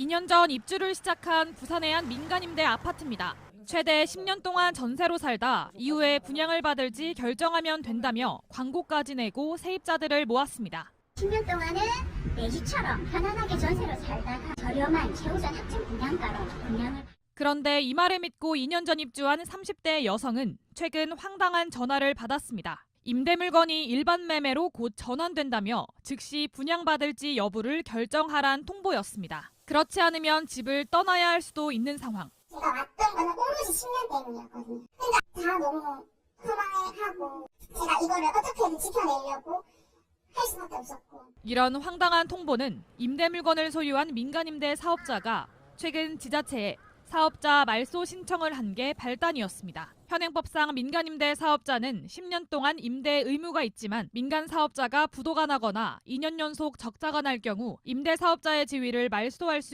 2년 전 입주를 시작한 부산의 한 민간임대 아파트입니다. 최대 10년 동안 전세로 살다 이후에 분양을 받을지 결정하면 된다며 광고까지 내고 세입자들을 모았습니다. 10년 동안은 내 집처럼 편안하게 전세로 살다가 저렴한 최우선 학점 분양가로 분양을 그런데 이 말을 믿고 2년 전 입주한 30대 여성은 최근 황당한 전화를 받았습니다. 임대 물건이 일반 매매로 곧 전환된다며 즉시 분양받을지 여부를 결정하란 통보였습니다. 그렇지 않으면 집을 떠나야 할 수도 있는 상황. 제가 왔던 거는 오롯이 10년 때문이었거든요. 근데 다 너무 허망해하고 제가 이거를 어떻게든 지켜내려고 할 수밖에 없었고 이런 황당한 통보는 임대 물건을 소유한 민간임대 사업자가 최근 지자체에 사업자 말소 신청을 한 게 발단이었습니다. 현행법상 민간임대 사업자는 10년 동안 임대 의무가 있지만 민간 사업자가 부도가 나거나 2년 연속 적자가 날 경우 임대 사업자의 지위를 말소할 수